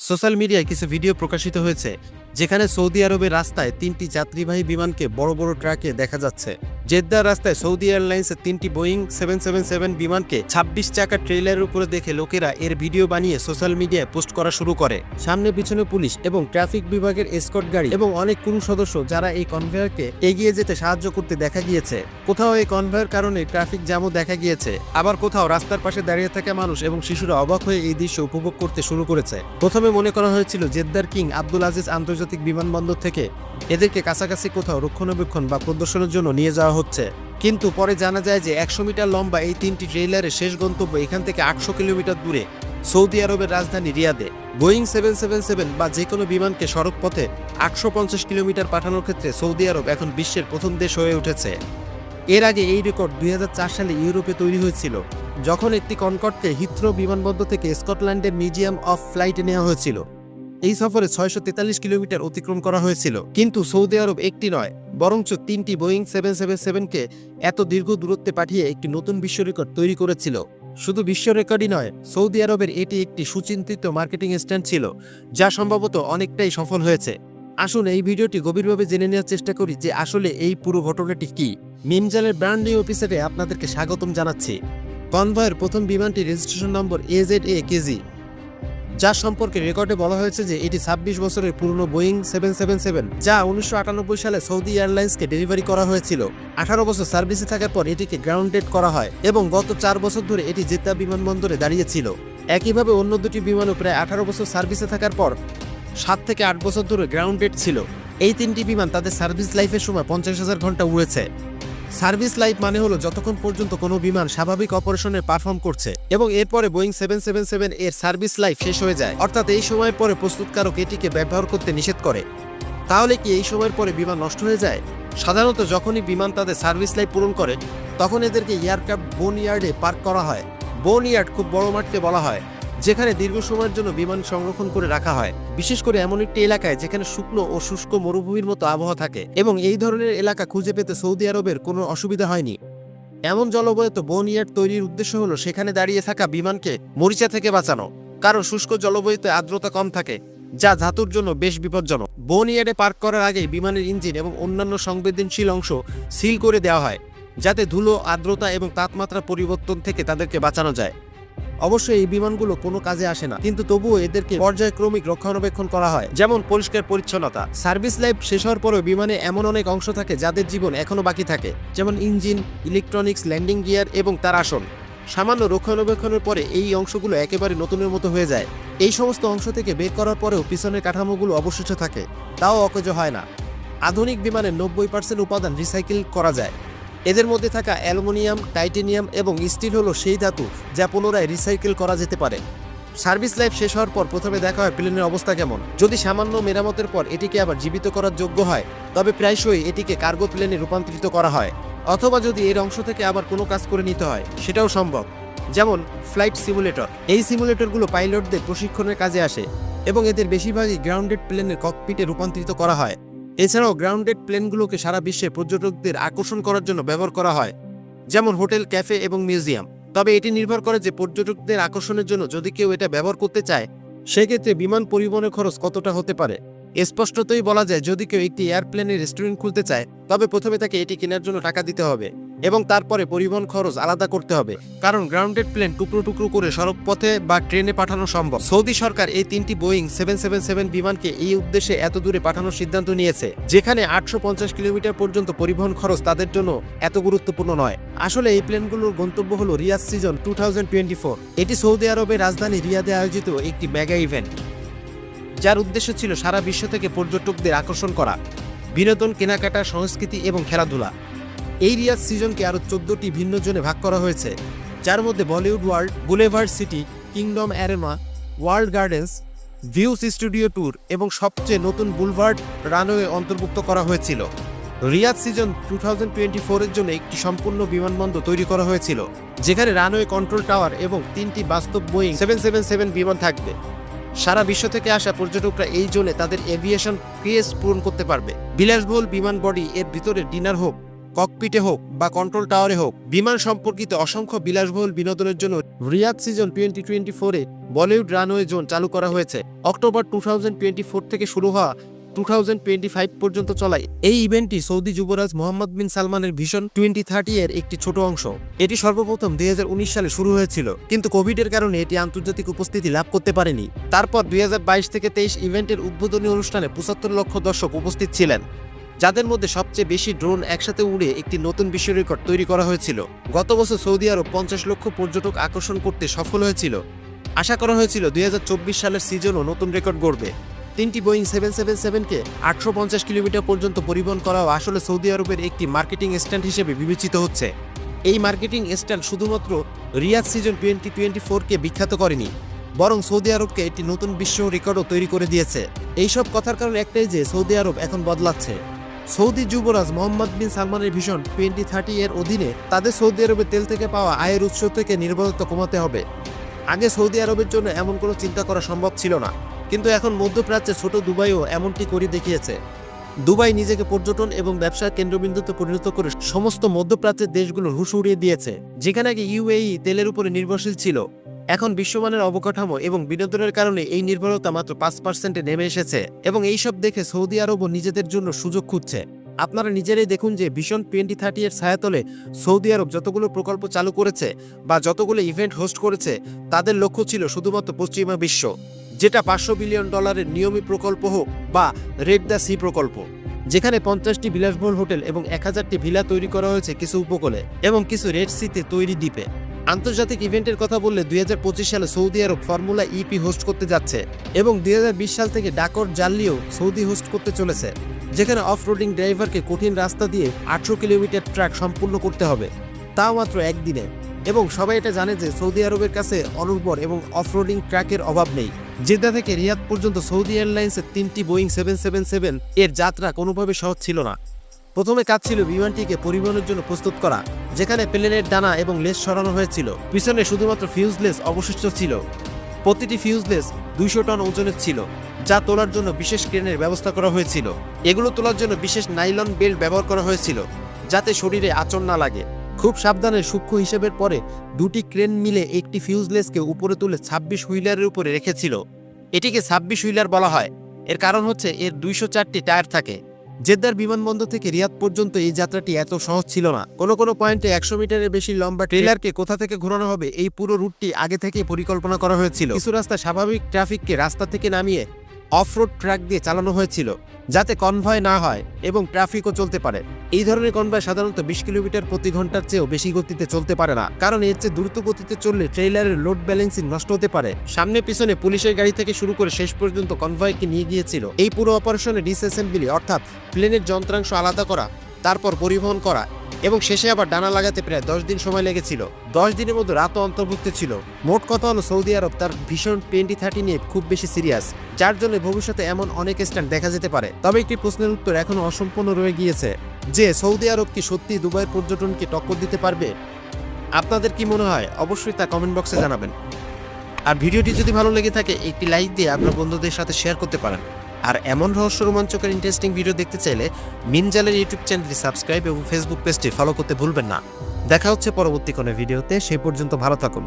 Social মিডিয়ায় কিছু video প্রকাশিত হয়েছে, যেখানে সৌদি আরবের রাস্তায় তিনটি যাত্রীবাহী বিমানকে বড় বড় ট্রাকে দেখা যাচ্ছে। জেদ্দার রাস্তায় সৌদি এয়ারলাইন্সের তিনটি বোয়িং সেভেন সেভেন সেভেন বিমানকে ছাব্বিশ চাকা ট্রেলারের উপরে দেখে লোকেরা এর ভিডিও বানিয়ে সোশ্যাল মিডিয়ায় পোস্ট করা শুরু করে। সামনে পিছনে পুলিশ এবং ট্রাফিক বিভাগের এসকট গাড়ি এবং অনেক ক্রু সদস্য যারা এই কনভেয়ারকে এগিয়ে যেতে সাহায্য করতে দেখা গিয়েছে। কোথাও এই কনভেয়ার কারণে ট্রাফিক জ্যামও দেখা গিয়েছে। আবার কোথাও রাস্তার পাশে দাঁড়িয়ে থাকা মানুষ এবং শিশুরা অবাক হয়ে এই দৃশ্য উপভোগ করতে শুরু করেছে। প্রথমে মনে করা হয়েছিল জেদ্দার কিং আব্দুল আজিজ আন্তর্জাতিক বিমানবন্দর থেকে এদেরকে কাছাকাছি কোথাও রক্ষণাবেক্ষণ বা প্রদর্শনের জন্য নিয়ে যাওয়া হচ্ছে। কিন্তু পরে জানা যায় যে একশো মিটার লম্বা এই তিনটি ট্রেইলারের শেষ গন্তব্য এখান থেকে আটশো কিলোমিটার দূরে, সৌদি আরবের রাজধানী রিয়াদে। বোয়িং সেভেন সেভেন সেভেন বা যে কোনো বিমানকে সড়ক পথে আটশো পঞ্চাশ কিলোমিটার পাঠানোর ক্ষেত্রে সৌদি আরব এখন বিশ্বের প্রথম দেশ হয়ে উঠেছে। এর আগে এই রেকর্ড দুই হাজার চার সালে ইউরোপে তৈরি হয়েছিল, যখন একটি কনকর্ডকে হিথ্রো বিমানবন্দর থেকে স্কটল্যান্ডের মিউজিয়াম অফ ফ্লাইটে নেওয়া হয়েছিল। এই সফরে ছয়শো তেতাল্লিশ কিলোমিটার অতিক্রম করা হয়েছিল। কিন্তু সৌদি আরব একটি নয়, বরঞ্চ তিনটি বোয়িং সেভেন সেভেন সেভেনকে এত দীর্ঘ দূরত্বে পাঠিয়ে একটি নতুন বিশ্ব রেকর্ড তৈরি করেছিল। শুধু বিশ্ব রেকর্ডই নয়, সৌদি আরবের এটি একটি সুচিন্তিত মার্কেটিং স্ট্যান্ড ছিল, যা সম্ভবত অনেকটাই সফল হয়েছে। আসুন এই ভিডিওটি গভীরভাবে জেনে নেওয়ার চেষ্টা করি যে আসলে এই পুরো ঘটনাটি কি। মিমজালের ব্র্যান্ড নিউ অফিসারে আপনাদেরকে স্বাগতম জানাচ্ছি। কনভয়ের প্রথম বিমানটি registration number AZ A KG যার সম্পর্কে রেকর্ডে বলা হয়েছে যে এটি ছাব্বিশ বছরের পুরনো বোয়িং সেভেন সেভেন সেভেন, যা উনিশশো আটানব্বই সালে সৌদি এয়ারলাইন্সকে ডেলিভারি করা হয়েছিল। আঠারো বছর সার্ভিসে থাকার পর এটিকে গ্রাউন্ডেড করা হয় এবং গত চার বছর ধরে এটি জেদ্দা বিমানবন্দরে দাঁড়িয়েছিল একইভাবে অন্য দুটি বিমানও প্রায় আঠারো বছর সার্ভিসে থাকার পর সাত থেকে আট বছর ধরে গ্রাউন্ডেড ছিল। এই তিনটি বিমান তাদের সার্ভিস লাইফের সময় পঞ্চাশ হাজার ঘণ্টা উড়েছে। সার্ভিস লাইফ মানে হলো যতক্ষণ পর্যন্ত কোনো বিমান স্বাভাবিক অপারেশনে পারফর্ম করছে এবং এরপরে বোয়িং সেভেন সেভেন সেভেন এর সার্ভিস লাইফ শেষ হয়ে যায়। অর্থাৎ এই সময়ের পরে প্রস্তুতকারক এটিকে ব্যবহার করতে নিষেধ করে। তাহলে কি এই সময়ের পরে বিমান নষ্ট হয়ে যায়? সাধারণত যখনই বিমান তাদের সার্ভিস লাইফ পূরণ করে, তখন এদেরকে এয়ারক্রাফট বোন ইয়ার্ডে পার্ক করা হয়। বোন ইয়ার্ড খুব বড় মাঠকে বলা হয়। যেখানে দীর্ঘ সময়ের জন্য বিমান সংরক্ষণ করে রাখা হয়। বিশেষ করে এমন একটি এলাকায় যেখানে শুকনো ও শুষ্ক মরুভূমির মতো আবহাওয়া থাকে এবং এই ধরনের এলাকা খুঁজে পেতে সৌদি আরবের কোনো অসুবিধা হয়নি। এমন জলবায়ুত বনইয়ার্ড তৈরির উদ্দেশ্য হলো সেখানে দাঁড়িয়ে থাকা বিমানকে মরিচা থেকে বাঁচানো। কারণ শুষ্ক জলবায়ুতে আর্দ্রতা কম থাকে, যা ধাতুর জন্য বেশ বিপজ্জনক। বনইয়ার্ডে পার্ক করার আগে বিমানের ইঞ্জিন এবং অন্যান্য সংবেদনশীল অংশ সিল করে দেওয়া হয়, যাতে ধুলো, আর্দ্রতা এবং তাপমাত্রা পরিবর্তন থেকে তাদেরকে বাঁচানো যায়। অবশ্যই এই বিমানগুলো কোনো কাজে আসে না। কিন্তু তবুও এদেরকে পর্যায়ক্রমিক রক্ষণাবেক্ষণ করা হয়। যেমন পরিষ্কার পরিচ্ছন্নতা। সার্ভিস লাইফ শেষ হওয়ার পরেও বিমানে এমন অনেক অংশ থাকে যাদের জীবন এখনও বাকি থাকে। যেমন ইঞ্জিন, ইলেকট্রনিক্স, ল্যান্ডিং গিয়ার এবং তার আসন। সামান্য রক্ষণাবেক্ষণের পরে এই অংশগুলো একেবারে নতুনের মতো হয়ে যায়। এই সমস্ত অংশ থেকে বের করার পরেও পিছনের কাঠামোগুলো অবশিষ্ট থাকে। তাও অকেজ হয় না। আধুনিক বিমানের নব্বই পার্সেন্ট উপাদান রিসাইকেল করা যায়। এদের মধ্যে থাকা অ্যালুমিনিয়াম, টাইটেনিয়াম এবং স্টিল হলো সেই ধাতু যা পুনরায় রিসাইকেল করা যেতে পারে। সার্ভিস লাইফ শেষ হওয়ার পর প্রথমে দেখা হয় প্লেনের অবস্থা কেমন। যদি সামান্য মেরামতের পর এটিকে আবার জীবিত করার যোগ্য হয়, তবে প্রায়শই এটিকে কার্গো প্লেনে রূপান্তরিত করা হয়, অথবা যদি এর অংশ থেকে আবার কোনো কাজ করে নিতে হয়, সেটাও সম্ভব। যেমন ফ্লাইট সিমুলেটর। এই সিমুলেটরগুলো পাইলটদের প্রশিক্ষণের কাজে আসে এবং এদের বেশিরভাগই গ্রাউন্ডেড প্লেনের ককপিটে রূপান্তরিত করা হয়। এছাড়াও গ্রাউন্ডেড প্লেনগুলোকে সারা বিশ্বে পর্যটকদের আকর্ষণ করার জন্য ব্যবহার করা হয়, যেমন হোটেল, ক্যাফে এবং মিউজিয়াম। তবে এটি নির্ভর করে যে পর্যটকদের আকর্ষণের জন্য যদি কেউ এটা ব্যবহার করতে চায়, সেক্ষেত্রে বিমান পরিবহনের খরচ কতটা হতে পারে। স্পষ্টতই বলা যায়, যদি কেউ একটি এয়ারপ্লেনের রেস্টুরেন্ট খুলতে চায়, তবে প্রথমে তাকে এটি কেনার জন্য টাকা দিতে হবে এবং তারপরে পরিবহন খরচ আলাদা করতে হবে। কারণ গ্রাউন্ডেড প্লেন টুকরো টুকরো করে সড়ক পথে বা ট্রেনে পাঠানো সম্ভব। সৌদি সরকার এই তিনটি বোয়িং সেভেন সেভেন সেভেন বিমানকে এই উদ্দেশ্যে এত দূরে পাঠানোর সিদ্ধান্ত নিয়েছে, যেখানে আটশো পঞ্চাশ কিলোমিটার পর্যন্ত পরিবহন খরচ তাদের জন্য এত গুরুত্বপূর্ণ নয়। আসলে এই প্লেনগুলোর গন্তব্য হল রিয়াদ সিজন টু এটি সৌদি আরবের রাজধানী রিয়াদে আয়োজিত একটি মেগা ইভেন্ট। যার উদ্দেশ্য ছিল সারা বিশ্ব থেকে পর্যটকদের আকর্ষণ করা, বিনোদন, কেনাকাটা, সংস্কৃতি এবং খেলাধুলা। এই রিয়াজ সিজনকে আরও চোদ্দটি ভিন্ন জোনে ভাগ করা হয়েছে, যার মধ্যে Bollywood world boulevard city, kingdom arena world gardens views studio tour এবং সবচেয়ে নতুন বুলভার্ড রানওয়ে অন্তর্ভুক্ত করা হয়েছিল। Riyadh season two thousand twenty ফোরের জন্য একটি সম্পূর্ণ বিমানবন্দর তৈরি করা হয়েছিল, যেখানে রানওয়ে কন্ট্রোল টাওয়ার এবং তিনটি বাস্তব বোয়িং সেভেন সেভেন সেভেন বিমান থাকবে। সারা বিশ্ব থেকে আসা পর্যটকরা এই জোনে তাদের এভিয়েশন ক্রেজ পূরণ করতে পারবে। বিলাসবহুল বিমান বডি এর ভিতরে ডিনার হোক, ককপিটে হোক বা কন্ট্রোল টাওয়ারে হোক, বিমান সম্পর্কিত অসংখ্য বিলাসবহুল বিনোদনের জন্য রিয়াদ সিজন টোয়েন্টি টোয়েন্টি ফোরে বলিউড রানওয়ে জোন চালু করা হয়েছে। October two thousand twenty four থেকে শুরু হওয়া টু পর্যন্ত চলায়। এই ইভেন্টটি সৌদি যুবরাজ মোহাম্মদ বিন সালমানের ভিশন টোয়েন্টি থার্টি এর একটি ছোট অংশ। এটি সর্বপ্রথম দু হাজার উনিশ সালে শুরু হয়েছিল, কিন্তু কোভিডের কারণে এটি আন্তর্জাতিক উপস্থিতি লাভ করতে পারেনি। তারপর দু হাজার বাইশ থেকে তেইশ ইভেন্টের উদ্বোধনী অনুষ্ঠানে পঁচাত্তর লক্ষ দর্শক উপস্থিত ছিলেন, যাদের মধ্যে সবচেয়ে বেশি ড্রোন একসাথে উড়ে একটি নতুন বিশ্ব রেকর্ড তৈরি করা হয়েছিল। গত বছর সৌদি আরব পঞ্চাশ লক্ষ পর্যটক আকর্ষণ করতে সফল হয়েছিল। আশা করা হয়েছিল দুই হাজার চব্বিশ সালের সিজনও নতুন রেকর্ড গড়বে। তিনটি বোয়িং সেভেন সেভেন সেভেনকে আটশো পঞ্চাশ কিলোমিটার পর্যন্ত পরিবহন করাও আসলে সৌদি আরবের একটি মার্কেটিং স্ট্যান্ড হিসেবে বিবেচিত হচ্ছে। এই মার্কেটিং স্ট্যান্ড শুধুমাত্র রিয়াদ সিজন টোয়েন্টি টোয়েন্টি ফোরকে বিখ্যাত করেনি, বরং সৌদি আরবকে একটি নতুন বিশ্ব রেকর্ডও তৈরি করে দিয়েছে। এইসব কথার কারণ একটাই যে সৌদি আরব এখন বদলাচ্ছে। সৌদি যুবরাজ মোহাম্মদ বিন সালমানের ভীষণ টোয়েন্টি থার্টি এর অধীনে তাদের সৌদি আরবের তেল থেকে পাওয়া আয়ের উৎস থেকে নির্ভরতা কমাতে হবে। আগে সৌদি আরবের জন্য এমন কোনো চিন্তা করা সম্ভব ছিল না। কিন্তু এখন মধ্যপ্রাচ্যে ছোট দুবাইও এমনটি করে দেখিয়েছে। দুবাই নিজেকে পর্যটন এবং ব্যবসার কেন্দ্রবিন্দুতে পরিণত করে সমস্ত মধ্যপ্রাচ্যের দেশগুলোর হুশ উড়িয়ে দিয়েছে, যেখানে আগে ইউএই তেলের উপরে নির্ভরশীল ছিল। এখন বিশ্বমানের অবকাঠামো এবং বিনোদনের কারণে এই নির্ভরতা মাত্র পাঁচ পার্সেন্টে নেমে এসেছে এবং এইসব দেখে সৌদি আরবও নিজেদের জন্য সুযোগ খুঁজছে। আপনারা নিজেরাই দেখুন যে ভীষণ টোয়েন্টি থার্টি এর ছায়াতলে সৌদি আরব যতগুলো প্রকল্প চালু করেছে বা যতগুলো ইভেন্ট হোস্ট করেছে, তাদের লক্ষ্য ছিল শুধুমাত্র পশ্চিমা বিশ্ব। যেটা পাঁচশো বিলিয়ন ডলারের নিয়মিত প্রকল্প হোক বা রেড দ্য সি প্রকল্প, যেখানে পঞ্চাশটি বিলাসবহুল হোটেল এবং এক হাজারটি ভিলা তৈরি করা হয়েছে কিছু উপকূলে এবং কিছু রেড সিতে তৈরি দ্বীপে। আন্তর্জাতিক ইভেন্টের কথা বললে দুই হাজার পঁচিশ সালে সৌদি আরব ফর্মুলা ইপি হোস্ট করতে যাচ্ছে এবং দুই হাজার বিশ সাল থেকে ডাকর জাল্লিও সৌদি হোস্ট করতে চলেছে, যেখানে অফ রোডিং ড্রাইভারকে কঠিন রাস্তা দিয়ে আটশো কিলোমিটার ট্র্যাক সম্পূর্ণ করতে হবে। তাও মাত্র একদিনে এবং সবাই এটা জানে যে সৌদি আরবের কাছে অনুর্বর এবং অফরোডিং ট্র্যাকের অভাব নেই। জেদ্দা থেকে রিয়াদ পর্যন্ত সৌদি এয়ারলাইন্সের তিনটি বোয়িং সেভেন সেভেন সেভেন এর যাত্রা কোনোভাবে সহজ ছিল না। প্রথমে কাজ ছিল বিমানটিকে পরিবহনের জন্য প্রস্তুত করা, যেখানে প্লেনের ডানা এবং লেস সরানো হয়েছিল। পিছনে শুধুমাত্র ফিউজলেস অবশিষ্ট ছিল। প্রতিটি ফিউজলেস দুইশো টন ওজনের ছিল, যা তোলার জন্য বিশেষ ক্রেনের ব্যবস্থা করা হয়েছিল। এগুলো তোলার জন্য বিশেষ নাইলন বেল্ট ব্যবহার করা হয়েছিল, যাতে শরীরে আচর না লাগে। খুব সাবধানে সূক্ষ্ম হিসেবের পরে দুটি ক্রেন মিলে একটি ফিউজলেসকে উপরে তুলে ছাব্বিশ হুইলারের উপরে রেখেছিল। এটিকে ছাব্বিশ হুইলার বলা হয়। এর কারণ হচ্ছে এর দুইশো চারটি টায়ার থাকে। জেদ্দার বিমানবন্দর থেকে রিয়াদ পর্যন্ত এই যাত্রাটি এত সহজ ছিল না। কোনো কোনো পয়েন্টে একশো মিটারের বেশি লম্বা ট্রেলারকে কোথা থেকে ঘোরানো হবে এই পুরো রুটটি আগে থেকে পরিকল্পনা করা হয়েছিল। কিছু রাস্তা স্বাভাবিক ট্রাফিককে রাস্তা থেকে নামিয়ে অফরোড ট্র্যাক দিয়ে চালানো হয়েছিল, যাতে কনভয় না হয় এবং ট্রাফিকও চলতে পারে। এই ধরনের কনভয় সাধারণত বিশ কিলোমিটার প্রতি ঘণ্টার চেয়েও বেশি গতিতে চলতে পারে না, কারণ এর চেয়ে দ্রুত গতিতে চললে ট্রেইলারের লোড ব্যালেন্সিং নষ্ট হতে পারে। সামনে পিছনে পুলিশের গাড়ি থেকে শুরু করে শেষ পর্যন্ত কনভয়কে নিয়ে গিয়েছিল। এই পুরো অপারেশনে ডিসঅ্যাসেম্বলি অর্থাৎ প্লেনের যন্ত্রাংশ আলাদা করা তারপর পরিবহন করা এবং শেষে আবার ডানা লাগাতে প্রায় দশ দিন সময় লেগেছিল। দশ দিনের মধ্যে রাতও অন্তর্ভুক্ত ছিল। মোট কথা হলো সৌদি আরব তার ভীষণ টোয়েন্টি থার্টি নিয়ে খুব বেশি সিরিয়াস, যার জন্য ভবিষ্যতে এমন অনেক স্ট্যান্ড দেখা যেতে পারে। তবে একটি প্রশ্নের উত্তর এখনও অসম্পূর্ণ রয়ে গিয়েছে, যে সৌদি আরব কি সত্যি দুবাইয়ের পর্যটনকে টক্কর দিতে পারবে? আপনাদের কি মনে হয়? অবশ্যই তা কমেন্ট বক্সে জানাবেন। আর ভিডিওটি যদি ভালো লেগে থাকে, একটি লাইক দিয়ে আপনার বন্ধুদের সাথে শেয়ার করতে পারেন। আর এমন রহস্য রোমাঞ্চকর ইন্টারেস্টিং ভিডিও দেখতে চাইলে মিনজালের ইউটিউব চ্যানেলটি সাবস্ক্রাইব এবং ফেসবুক পেজটি ফলো করতে ভুলবেন না। দেখা হচ্ছে পরবর্তী কোনো ভিডিওতে সেই পর্যন্ত ভালো থাকুন।